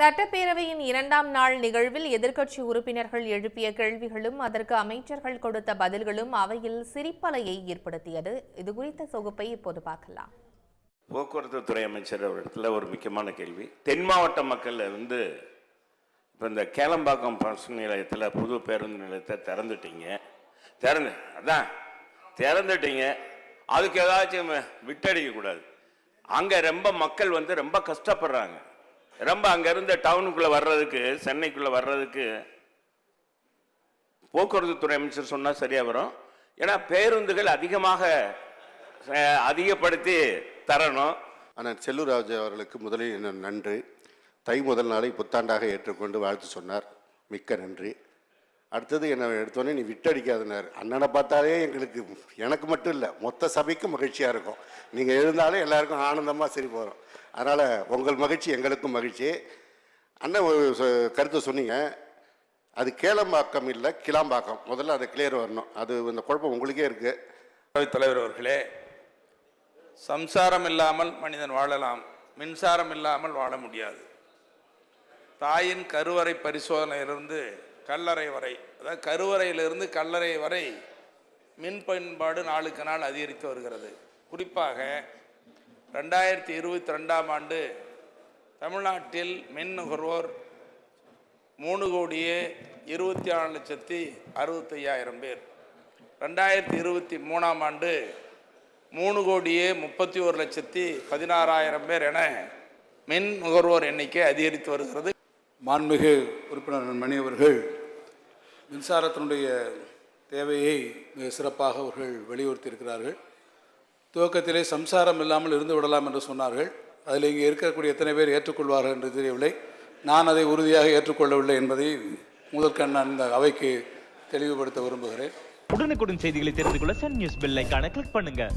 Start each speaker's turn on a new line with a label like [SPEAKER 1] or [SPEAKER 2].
[SPEAKER 1] சட்டப்பேரவையின் இரண்டாம் நாள் நிகழ்வில் எதிர்க்கட்சி உறுப்பினர்கள் எழுப்பிய கேள்விகளும் அதற்கு அமைச்சர்கள் கொடுத்த பதில்களும் அவையில் சிரிப்பலையை ஏற்படுத்தியது. இது குறித்த தொகுப்பை இப்போது பார்க்கலாம்.
[SPEAKER 2] போக்குவரத்து துறை அமைச்சர் அவரிடத்துல ஒரு முக்கியமான கேள்வி. தென் மாவட்ட மக்கள் வந்து இப்போ இந்த கேளம்பாக்கம் பஸ் நிலையத்தில் புது பேருந்து நிலையத்தை திறந்துட்டீங்க. திறந்து அதான் திறந்துட்டீங்க. அதுக்கு ஏதாச்சும் விட்டடிக்க கூடாது அங்கே ரொம்ப மக்கள் வந்து ரொம்ப கஷ்டப்படுறாங்க. ரொம்ப அங்கேருந்து டவுனுக்குள்ளே வர்றதுக்கு சென்னைக்குள்ளே வர்றதுக்கு போக்குவரத்து துறை அமைச்சர் சொன்னால் சரியாக வரும். ஏன்னா பேருந்துகள் அதிகமாக அதிகப்படுத்தி தரணும்.
[SPEAKER 3] ஆனால் செல்லூராஜ் அவர்களுக்கு முதலில் நன்றி. தை முதல் நாளை புத்தாண்டாக ஏற்றுக்கொண்டு வாழ்த்து சொன்னார். மிக்க நன்றி. அடுத்தது என்னை எடுத்தோடனே நீ விட்டடிக்காதனார். அண்ணனை பார்த்தாலே எங்களுக்கு எனக்கு மட்டும் இல்லை மொத்த சபைக்கும் மகிழ்ச்சியாக இருக்கும். நீங்கள் இருந்தாலே எல்லாருக்கும் ஆனந்தமாக சரி போகிறோம் அதனால் உங்கள் மகிழ்ச்சி எங்களுக்கும் மகிழ்ச்சி. அண்ணன் ஒரு கருத்தை சொன்னீங்க. அது கேளம்பாக்கம் இல்லை கிளாம்பாக்கம். முதல்ல அதை கிளியர் வரணும். அது இந்த குழப்பம் உங்களுக்கே இருக்குது
[SPEAKER 4] தலைவர் அவர்களே சம்சாரம் இல்லாமல் மனிதன் வாழலாம். மின்சாரம் இல்லாமல் வாழ முடியாது. தாயின் கருவறை பரிசோதனையிலிருந்து கல்லறை வரை அதாவது கருவறையிலிருந்து கல்லறை வரை மின் பயன்பாடு நாளுக்கு நாள் அதிகரித்து வருகிறது. குறிப்பாக ரெண்டாயிரத்தி இருபத்தி ரெண்டாம் ஆண்டு தமிழ்நாட்டில் மின் நுகர்வோர் மூணு கோடியே இருபத்தி ஆறு லட்சத்தி அறுபத்தையாயிரம் பேர். ரெண்டாயிரத்தி இருபத்தி மூணாம் ஆண்டு மூணு கோடியே முப்பத்தி ஒரு லட்சத்தி பதினாறாயிரம் பேர் என மின் நுகர்வோர் எண்ணிக்கை அதிகரித்து வருகிறது.
[SPEAKER 5] மாண்புமிகு உறுப்பினர் மணி அவர்கள் மின்சாரத்தினுடைய தேவையை மிக சிறப்பாக அவர்கள் வலியுறுத்தியிருக்கிறார்கள். துவக்கத்திலே சம்சாரம் இல்லாமல் இருந்து விடலாம் என்று சொன்னார்கள். அதில் இங்கே இருக்கக்கூடிய எத்தனை பேர் ஏற்றுக்கொள்வார்கள் என்று தெரியவில்லை. நான் அதை உறுதியாக ஏற்றுக்கொள்ளவில்லை என்பதை முதற்கண் நான் இந்த அவைக்கு தெளிவுபடுத்த விரும்புகிறேன்.
[SPEAKER 6] உடனுக்குடன் செய்திகளை தெரிந்து கொள்ள சன் நியூஸ் பெல் ஐகானை கிளிக் பண்ணுங்கள்